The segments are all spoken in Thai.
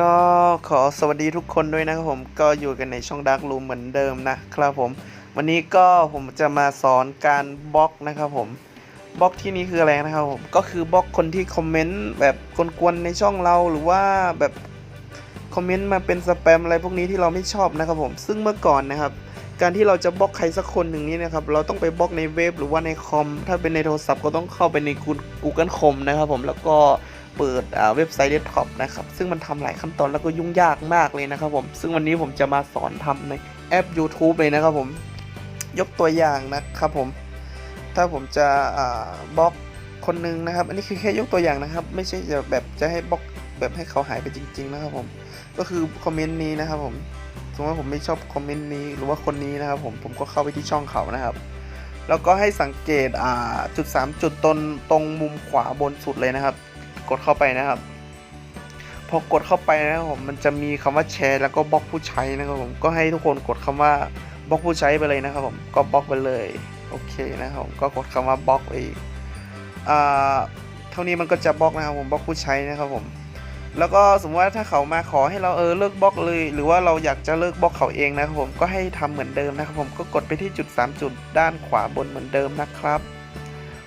ก็ขอสวัสดีทุกคนด้วยนะครับผมก็อยู่กันในช่องดักรูมเหมือนเดิมนะครับผม วันนี้ก็ผมจะมาสอนการบล็อกนะครับผมบล็อกที่นี่คืออะไรนะครับผมก็คือบล็อกคนที่คอมเมนต์แบบกวนๆในช่องเราหรือว่าแบบคอมเมนต์มาเป็นสแปมอะไรพวกนี้ที่เราไม่ชอบนะครับผม ซึ่งเมื่อก่อนนะครับ การที่เราจะบล็อกใครสักคนหนึ่งนี้นะครับ เราต้องไปบล็อกในเว็บหรือว่าในคอม ถ้าเป็นในโทรศัพท์ก็ต้องเข้าไปใน Google Chrome นะครับผมแล้วก็ เปิดเว็บไซต์เดสก์ท็อปนะครับ ซึ่งมันทำหลายขั้นตอนแล้วก็ยุ่งยากมากเลยนะครับผม ซึ่งวันนี้ผมจะมาสอนทำในแอป YouTube เลยนะครับผม ยกตัวอย่างนะครับผม ถ้าผมจะบล็อกคนหนึ่งนะครับ อันนี้คือแค่ยกตัวอย่างนะครับ ไม่ใช่จะแบบจะให้บล็อกแบบให้เขาหายไปจริง ๆ นะครับผม ก็คือคอมเมนต์นี้นะครับผมสมมติว่าผมไม่ชอบคอมเมนต์นี้หรือว่าคนนี้นะครับผม ผมก็เข้าไปที่ช่องเขานะครับแล้วก็ให้สังเกตจุด 3 จุดตรงตรงมุมขวาบนสุดเลยนะครับ กดเข้าไปนะครับ พอกดเข้าไปนะครับผมมันจะมีคำว่าแชร์ แล้วก็บล็อกผู้ใช้นะครับผมก็ให้ทุกคนกดคำว่าบล็อกผู้ใช้ไปเลยนะครับผมก็บล็อกไปเลยโอเคนะครับผมก็กดคำว่าบล็อกไปอ่าเท่านี้มันก็จะบล็อกนะครับผมบล็อกผู้ใช้นะครับผมแล้วก็สมมติว่าถ้าเขามาขอให้เราเออเลิกบล็อกเลย หรือว่าเราอยากจะเลิกบล็อกเขาเองนะครับผมก็ให้ทำเหมือนเดิมนะครับผมก็กดไปที่จุด 3 จุดด้านขวาบนเหมือนเดิมนะครับ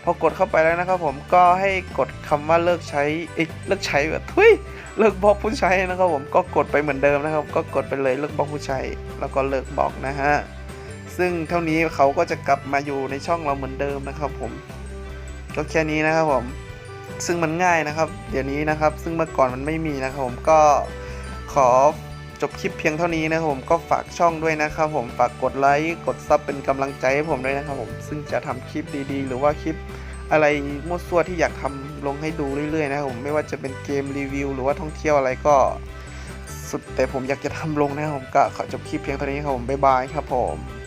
พอกดเข้าไปแล้วนะครับผมก็ให้กดคำว่าเลิกใช้เอ้ยเลิกใช้แบบทุยเลิกบล็อกผู้ใช้นะครับผมก็กดไปเหมือนเดิมนะครับ ก็กดไปเลยเลิกบล็อกผู้ใช้แล้วก็เลิกบล็อกนะฮะซึ่งเท่านี้เขาก็จะกลับมาอยู่ในช่องเราเหมือนเดิมนะครับผมก็แค่นี้นะครับผมซึ่งมันง่ายนะครับ เดี๋ยวนี้นะครับ ซึ่งเมื่อก่อนมันไม่มีนะครับผมก็ขอ จบคลิปเพียงเท่านี้นะครับผมก็ฝากช่องด้วยนะครับผมฝากกดไลค์กดซับเป็นกำลังใจให้ผมด้วยนะครับผมซึ่งจะทำคลิปดีๆ หรือว่าคลิปอะไรมั่วซั่วที่อยากทำลงให้ดูเรื่อยๆนะครับผมไม่ว่าจะเป็นเกมรีวิว หรือว่าท่องเที่ยวอะไรก็สุดแต่ผมอยากจะทำลงนะครับผมก็ขอจบคลิปเพียงเท่านี้ครับผมบ๊ายบายครับผม